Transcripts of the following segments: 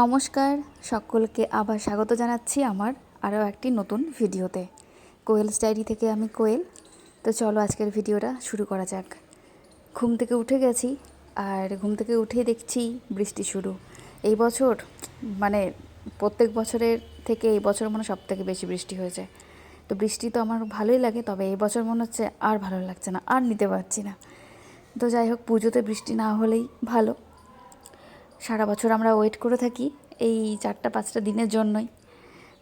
নমস্কার। সকলকে আবার স্বাগত জানাচ্ছি আমার আরও একটি নতুন ভিডিওতে। কোয়েল ডায়েরি থেকে আমি কোয়েল। তো চলো আজকের ভিডিওটা শুরু করা যাক। ঘুম থেকে উঠে গেছি আর ঘুম থেকে উঠেই দেখছি বৃষ্টি শুরু। এই বছর মানে প্রত্যেক বছরের থেকে এই বছর মনে সব থেকে বেশি বৃষ্টি হয়েছে। তো বৃষ্টি তো আমার ভালোই লাগে, তবে এই বছর মনে হচ্ছে আর ভালো লাগছে না, আর নিতে পারছি না। তো যাই হোক, পুজোতে বৃষ্টি না হলেই ভালো। সারা বছর আমরা ওয়েট করে থাকি এই চারটা, পাঁচটা দিনের জন্যই।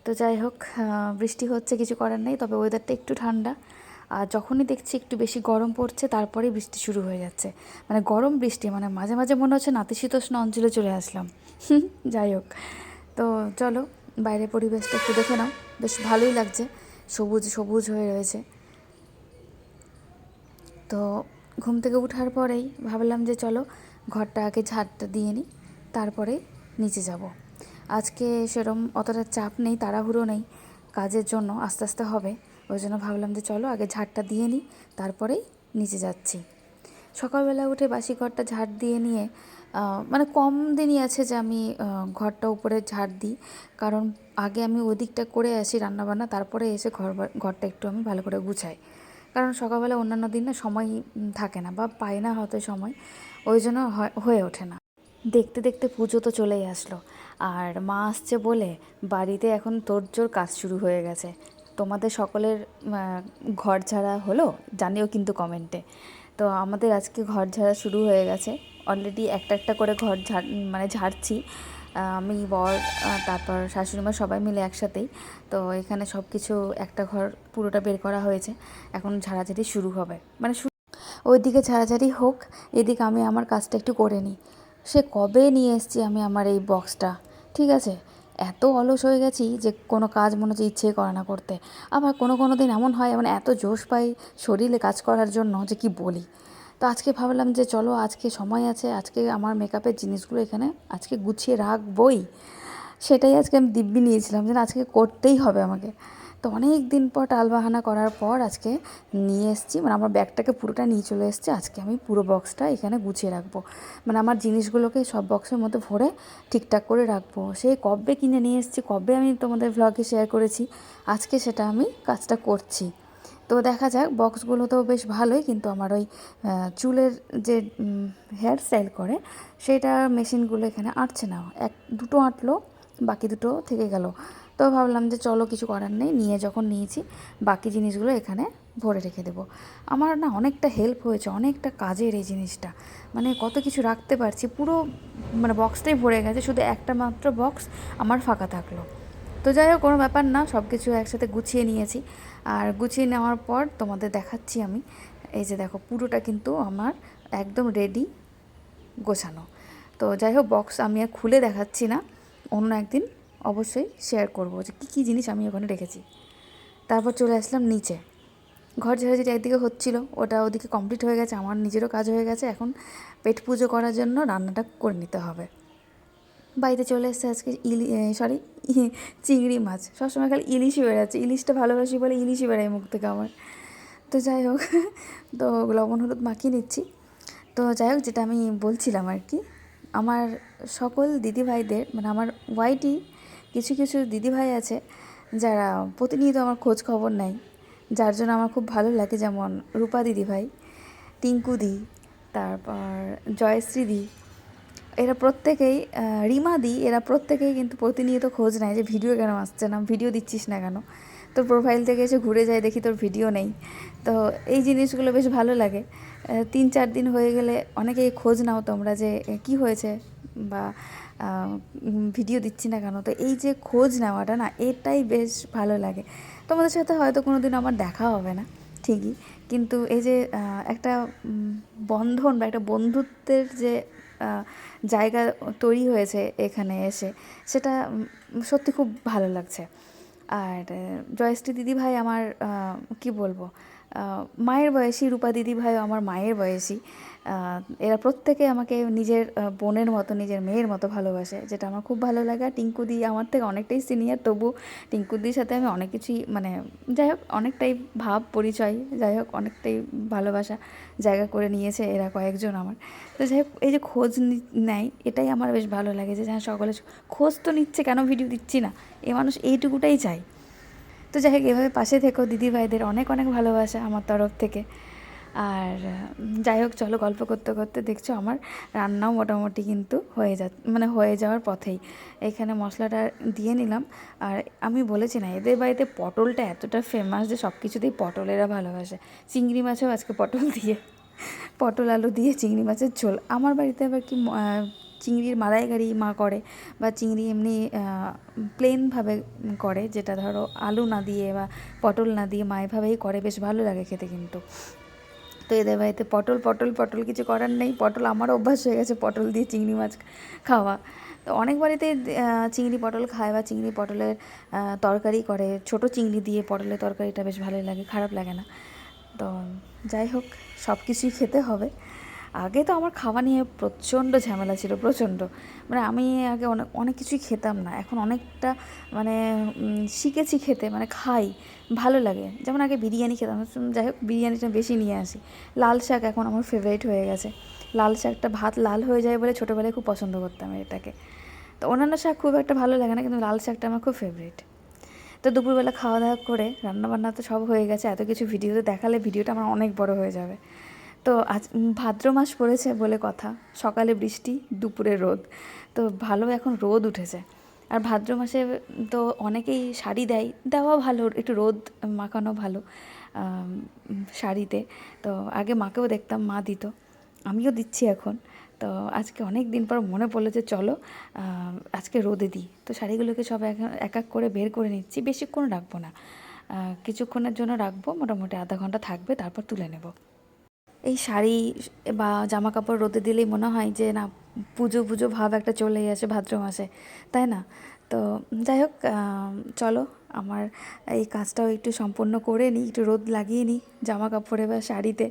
তো যাই হোক বৃষ্টি হচ্ছে, কিছু করার নেই, তবে ওয়েদারটা একটু ঠান্ডা। আর যখনই দেখছি একটু বেশি গরম পড়ছে, তারপরেই বৃষ্টি শুরু হয়ে যাচ্ছে। মানে গরম বৃষ্টি মানে মাঝে মাঝে মনে হচ্ছে নাতিশীতোষ্ণ অঞ্চলে চলে আসলাম। যাই হোক, তো চলো, বাইরের পরিবেশটা একটু দেখে নাও। বেশ ভালোই লাগছে, সবুজ সবুজ হয়ে রয়েছে। তো ঘুম থেকে ওঠার পরেই ভাবলাম যে চলো, ঘরটা আগে ঝাড়টা দিয়ে নিই। তারপরে নিচে যাব। আজকে সেরম অতটা চাপ নেই, তাড়াহুড়ো নেই কাজের জন্য, আস্তে আস্তে হবে। ওই জন্য ভাবলাম যে চলো আগে ঝাড়টা দিয়ে নিই, তারপরেই নিচে যাচ্ছি। সকালবেলা উঠে বাসি ঘরটা ঝাড় দিয়ে নিয়ে মানে কম দিনই আছে যে আমি ঘরটা উপরে ঝাড় দিই। কারণ আগে আমি ওই দিকটা করে আসি রান্নাবান্না, তারপরে এসে ঘর ঘরটা একটু আমি ভালো করে গুছাই। কারণ সকালবেলা অন্যান্য দিন না সময় থাকে না বা পাই না হয়তো সময়, ওই জন্য হয়ে ওঠে না। দেখতে দেখতে পুজো তো চলেই আসলো। আর মা আসছে বলে বাড়িতে এখন তোড়জোড় কাজ শুরু হয়ে গেছে। তোমাদের সকলের ঘর ঝাড়া হলো? জানিও কিন্তু কমেন্টে। তো আমাদের আজকে ঘর ঝাড়া শুরু হয়ে গেছে। অলরেডি একটা একটা করে ঘর ঝাড় মানে ঝাড়ছি। আমি, বর তারপর শাশুড়িমা সবাই মিলে একসাথেই। তো এখানে সব কিছু একটা ঘর পুরোটা বের করা হয়েছে। এখন ঝাড়াঝাড়ি শুরু হবে। মানে ওইদিকে ঝাড়াঝাড়ি হোক, এদিকে আমি আমার কাজটা একটু করে নিই। সে কবে নিয়ে এসেছি আমি আমার এই বক্সটা? ঠিক আছে? এত অলস হয়ে গেছি যে কোনো কাজ মনে হচ্ছে ইচ্ছে করে না করতে। আবার কোনো কোনো দিন এমন হয় মানে এত জোশ পাই শরীরে কাজ করার জন্য যে কি বলি? তো আজকে ভাবলাম যে চলো, আজকে সময় আছে, আজকে আমার মেকআপের জিনিসগুলো এখানে আজকে গুছিয়ে রাখবই। সেটাই আজকে আমি দিব্যি নিয়েছিলাম যে আজকে করতেই হবে আমাকে। তো অনেক দিন পর টালবাহানা করার পর আজকে নিয়ে এসেছি। মানে আমার ব্যাগটাকে পুরোটা নিয়ে চলে এসেছি। আজকে আমি পুরো বক্সটা এখানে গুছিয়ে রাখব। মানে আমার জিনিসগুলোকে সব বক্সের মধ্যে ভরে ঠিকঠাক করে রাখব। সেই কবে কিনে নিয়ে এসেছি, কবে আমি তোমাদের ভ্লগে শেয়ার করেছি, আজকে সেটা আমি কাজটা করছি। তো দেখা যাক বক্সগুলো তো বেশ ভালোই, কিন্তু আমার ওই চুলের যে হেয়ার স্টাইল করে, সেটা মেশিনগুলো এখানে আঁটছে না। এক, দুটো আঁটলো, বাকি দুটো থেকে গেল। তো ভাবলাম যে চলো কিছু করার নেই, নিয়ে যখন নিয়েছি, বাকি জিনিসগুলো এখানে ভরে রেখে দেবো। আমার না অনেকটা হেল্প হয়েছে, অনেকটা কাজের এই জিনিসটা। মানে কত কিছু রাখতে পারছি, পুরো মানে বক্সটাই ভরে গেছে, শুধু একটা মাত্র বক্স আমার ফাঁকা থাকল। তো যাই হোক, কোনো ব্যাপার না সব কিছু একসাথে গুছিয়ে নিয়েছি। আর গুছিয়ে নেওয়ার পর তোমাদের দেখাচ্ছি আমি। এই যে দেখো, পুরোটা কিন্তু আমার একদম রেডি গোছানো। তো যাই হোক বক্স আমি আর খুলে দেখাচ্ছি না, অন্য একদিন অবশ্যই শেয়ার করব যে কী কী জিনিস আমি ওখানে রেখেছি। তারপর চলে আসলাম নিচে। ঘর ঝাড়াঝাড়ি একদিকে হচ্ছিল, ওটা ওদিকে কমপ্লিট হয়ে গেছে, আমার নিজেরও কাজ হয়ে গেছে, এখন পেট পুজো করার জন্য রান্নাটা করে নিতে হবে। বাড়িতে চলে এসেছে আজকে ইলি সরি চিংড়ি মাছ। সবসময় খালি ইলিশই বেড়াচ্ছে ইলিশটা ভালোবাসি বলে ইলিশই বেড়ায় মুখ থেকে আমার। তো যাই হোক, তো লবণ হলুদ মাখিয়ে নিচ্ছি। তো যাই হোক, যেটা আমি বলছিলাম আর কি, আমার সকল দিদিভাইদের মানে আমার ওয়াইটি কিছু কিছু দিদিভাই আছে যারা প্রতিনিয়ত আমার খোঁজ খবর নেয়, যার জন্য আমার খুব ভালো লাগে। যেমন রূপা দিদিভাই, টিঙ্কু দি, তারপর জয়শ্রী দি। এরা প্রত্যেকেই রিমা দি, এরা প্রত্যেকেই কিন্তু প্রতিনিয়ত খোঁজ নেয় যে ভিডিও কেন আসছে না, ভিডিও দিচ্ছিস না কেন? তোর প্রোফাইল থেকে এসে ঘুরে যায়, দেখি তোর ভিডিও নেই। তো এই জিনিসগুলো বেশ ভালো লাগে। তিন, চার দিন হয়ে গেলে অনেকেই খোঁজ নাও তোমরা যে কি হয়েছে বা ভিডিও দিচ্ছি না কেন? তো এই যে খোঁজ নেওয়াটা না, এটাই বেশ ভালো লাগে। তোমাদের সাথে হয়তো কোনো দিন আমার দেখা হবে না, ঠিকই। কিন্তু এই যে একটা বন্ধন বা একটা বন্ধুত্বের যে জায়গা তৈরি হয়েছে এখানে এসে, সেটা সত্যি খুব ভালো লাগছে। আর জয়শ্রী দিদি ভাই আমার কি বলব? মায়ের বয়সী রূপা দিদি ভাই আমার মায়ের বয়সী। এরা প্রত্যেকে আমাকে নিজের বোনের মতো, নিজের মেয়ের মতো ভালোবাসে, যেটা আমার খুব ভালো লাগে। আর টিঙ্কুদি আমার থেকে অনেকটাই সিনিয়র তবু টিঙ্কুদির সাথে আমি অনেক কিছুই মানে যাই হোক, অনেকটাই ভাব, পরিচয়, যাই হোক, অনেকটাই ভালোবাসা জায়গা করে নিয়েছে এরা কয়েকজন আমার। তো যাই হোক, এই যে খোঁজ নেয়, এটাই আমার বেশ ভালো লাগে যে হ্যাঁ সকলে খোঁজ তো নিচ্ছে, কেন ভিডিও দিচ্ছি না? এ মানুষ এইটুকুটাই চাই তো যাই হোক, এভাবে পাশে থেকো। দিদি ভাইদের অনেক অনেক ভালোবাসা আমার তরফ থেকে। আর যাই হোক, চলো গল্প করতে করতে দেখছ আমার রান্নাও মোটামুটি কিন্তু হয়ে যা মানে হয়ে যাওয়ার পথেই। এখানে মশলাটা দিয়ে নিলাম। আর আমি বলেছি না, এদের বাড়িতে পটলটা এতটা ফেমাস যে সব কিছুতেই পটলেরা ভালোবাসে। চিংড়ি মাছেও আজকে পটল দিয়ে, পটল আলু দিয়ে চিংড়ি মাছের ঝোল। আমার বাড়িতে আবার কি চিংড়ির মালাইকারি মা করে বা চিংড়ি এমনি প্লেনভাবে করে, যেটা ধরো আলু না দিয়ে বা পটল না দিয়ে মা এভাবেই করে, বেশ ভালো লাগে খেতে কিন্তু। তো এদের বাড়িতে পটল পটল পটল কিছু করার নেই, পটল আমার অভ্যাস হয়ে গেছে পটল দিয়ে চিংড়ি মাছ খাওয়া। তো অনেক বাড়িতে চিংড়ি পটল খায় বা চিংড়ি পটলের তরকারি করে, ছোট চিংড়ি দিয়ে পটলের তরকারিটা বেশ ভালোই লাগে, খারাপ লাগে না। তো যাই হোক সব কিছুই খেতে হবে। আগে তো আমার খাওয়া নিয়ে প্রচণ্ড ঝামেলা ছিল, প্রচণ্ড। মানে আমি আগে অনেক অনেক কিছুই খেতাম না। এখন অনেকটা মানে শিখেছি খেতে মানে খাই, ভালো লাগে। যেমন আগে বিরিয়ানি খেতাম যাই হোক, বিরিয়ানিটা বেশি নিয়ে আসি। লাল শাক এখন আমার ফেভারিট হয়ে গেছে। লাল শাকটা ভাত লাল হয়ে যায় বলে ছোটোবেলায় খুব পছন্দ করতাম এটাকে। তো অন্যান্য শাক খুব একটা ভালো লাগে না, কিন্তু লাল শাকটা আমার খুব ফেভারিট তো দুপুরবেলা খাওয়া দাওয়া করে, রান্নাবান্না তো সব হয়ে গেছে, এত কিছু ভিডিওতে দেখালে ভিডিওটা আমার অনেক বড় হয়ে যাবে। তো আজ ভাদ্র মাস পড়েছে বলে কথা। সকালে বৃষ্টি, দুপুরে রোদ। তো ভালো এখন রোদ উঠেছে। আর ভাদ্র মাসে তো অনেকেই শাড়ি দেয়, দেওয়া ভালো, একটু রোদ মাখানো ভালো শাড়িতে। তো আগে মাকেও দেখতাম, মা দিত। আমিও দিচ্ছি এখন। তো আজকে অনেক দিন পর মনে পড়ল যে চলো আজকে রোদে দিই। তো শাড়িগুলোকে সব এক এক করে বের করে নিচ্ছি। বেশিক্ষণ রাখব না। কিছুক্ষণের জন্য রাখব। মোটামুটি আধা ঘণ্টা থাকবে, তারপর তুলে নেব। এই শাড়ি বা জামা কাপড় রোদে দিলেই মনে হয় যে না, পুজো পুজো ভাব একটা চলেই আসে ভাদ্র মাসে, তাই না? তো যাই হোক চলো আমার এই কাজটাও একটু সম্পূর্ণ করে নিই, একটু রোদ লাগিয়ে নিই জামা কাপড়ে বা শাড়িতে।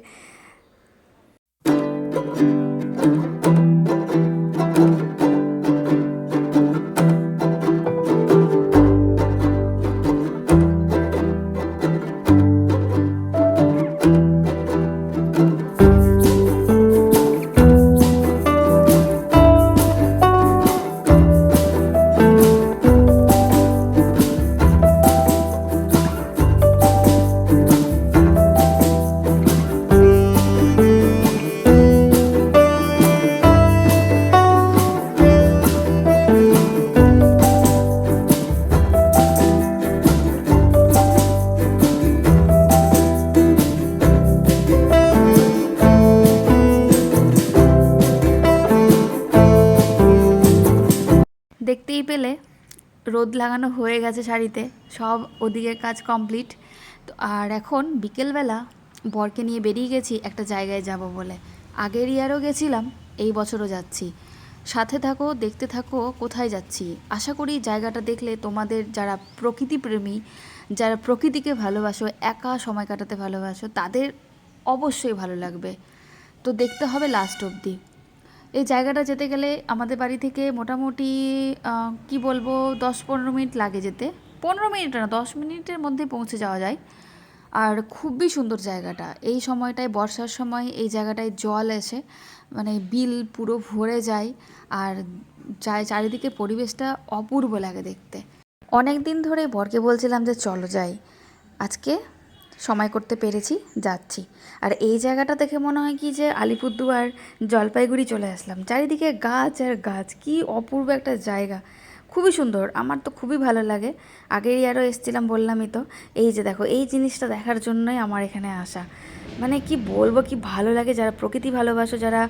পেলে রোদ লাগানো হয়ে গেছে শাড়িতে, সব ওদিকের কাজ কমপ্লিট। তো আর এখন বিকেলবেলা বরকে নিয়ে বেরিয়ে গেছি একটা জায়গায় যাব বলে। আগের ইয়ারও গেছিলাম, এই বছরও যাচ্ছি। সাথে থাকো, দেখতে থাকো, কোথায় যাচ্ছি? আশা করি জায়গাটা দেখলে তোমাদের যারা প্রকৃতিপ্রেমী, যারা প্রকৃতিকে ভালোবাসো, একা সময় কাটাতে ভালোবাসো, তাদের অবশ্যই ভালো লাগবে। তো দেখতে হবে লাস্ট অবধি। এই জায়গাটা যেতে গেলে আমাদের বাড়ি থেকে মোটামুটি কি বলব, দশ পনেরো মিনিট লাগে যেতে। পনেরো মিনিট না, দশ মিনিটের মধ্যে পৌঁছে যাওয়া যায়। আর খুবই সুন্দর জায়গাটা। এই সময়টায়, বর্ষার সময় এই জায়গাটায় জল এসে মানে বিল পুরো ভরে যায়। আর চারিদিকে পরিবেশটা অপূর্ব লাগে দেখতে। অনেক দিন ধরে বরকে বলছিলাম যে চলো যাই। আজকে সময় করতে পেরেছি, যাচ্ছি। আর এই জায়গাটা দেখে মনে হয় কি যে আলিপুরদুয়ার জলপাইগুড়ি চলে আসলাম। চারিদিকে গাছ আর গাছ, কি অপূর্ব একটা জায়গা। খুবই সুন্দর, আমার তো খুবই ভালো লাগে। আগের ইয়ারও এসেছিলাম বললামই তো, এই যে দেখো, এই জিনিসটা দেখার জন্যই আমার এখানে আসা। মানে কি বলব, কি ভালো লাগে? যারা প্রকৃতি ভালোবাসো, যারা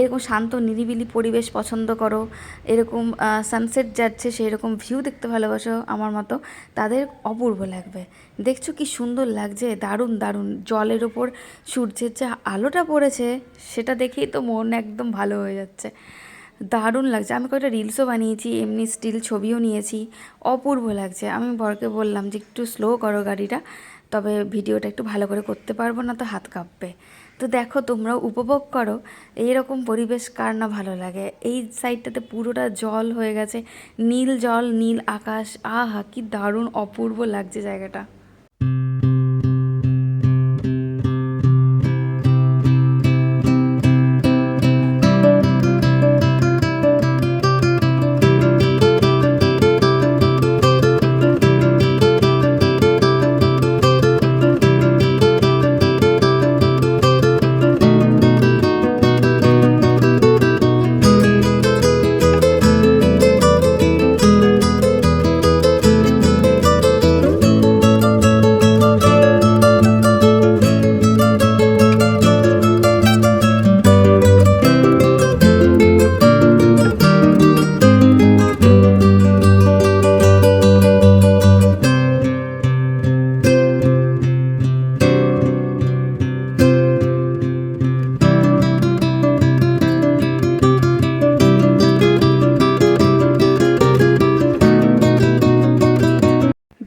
এরকম শান্ত, নিরিবিলি পরিবেশ পছন্দ করো, এরকম সানসেট যাচ্ছে সেই রকম ভিউ দেখতে ভালোবাসো আমার মতো, তাদের অপূর্ব লাগবে। দেখছ কি সুন্দর লাগছে? দারুণ দারুণ। জলের ওপর সূর্যের যে আলোটা পড়েছে, সেটা দেখেই তো মন একদম ভালো হয়ে যাচ্ছে। দারুণ লাগছে। আমি কয়েকটা রিলসও বানিয়েছি, এমনি স্টিল ছবিও নিয়েছি। অপূর্ব লাগছে। আমি বরকে বললাম যে, একটু স্লো করো গাড়িটা। তবে ভিডিওটা একটু ভালো করে করতে পারব না তো হাত কাঁপবে। তো দেখো তোমরা উপভোগ করো, এইরকম পরিবেশ কার না ভালো লাগে? এই সাইডটাতে পুরোটা জল হয়ে গেছে, নীল জল, নীল আকাশ, আহা, কি দারুণ অপূর্ব লাগছে জায়গাটা।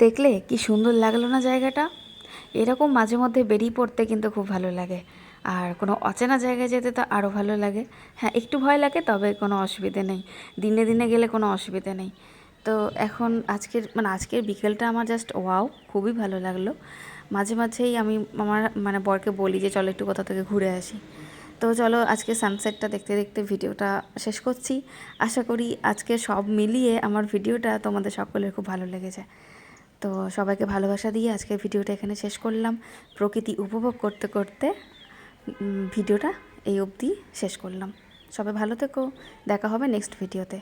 দেখলে কি সুন্দর লাগল না জায়গাটা? এরকম মাঝে মধ্যে বেরিয়ে পড়তে কিন্তু খুব ভালো লাগে। আর কোনো অচেনা জায়গায় যেতে তো আরও ভালো লাগে। হ্যাঁ একটু ভয় লাগে, তবে কোনো অসুবিধে নেই। দিনে দিনে গেলে কোনো অসুবিধে নেই। তো এখন আজকের মানে আজকের বিকেলটা আমার জাস্ট ওয়াও খুবই ভালো লাগল। মাঝে মাঝেই আমি আমার মানে বরকে বলি যে, চলো একটু কোথা থেকে ঘুরে আসি। তো চলো আজকে সানসেটটা দেখতে দেখতে ভিডিওটা শেষ করছি। আশা করি আজকে সব মিলিয়ে আমার ভিডিওটা তোমাদের সকলের খুব ভালো লেগেছে। তো সবাইকে ভালোবাসা দিয়ে আজকের ভিডিওটা এখানে শেষ করলাম। প্রকৃতি উপভোগ করতে করতে ভিডিওটা এই অবধি শেষ করলাম। সবাই ভালো থেকো, দেখা হবে নেক্সট ভিডিওতে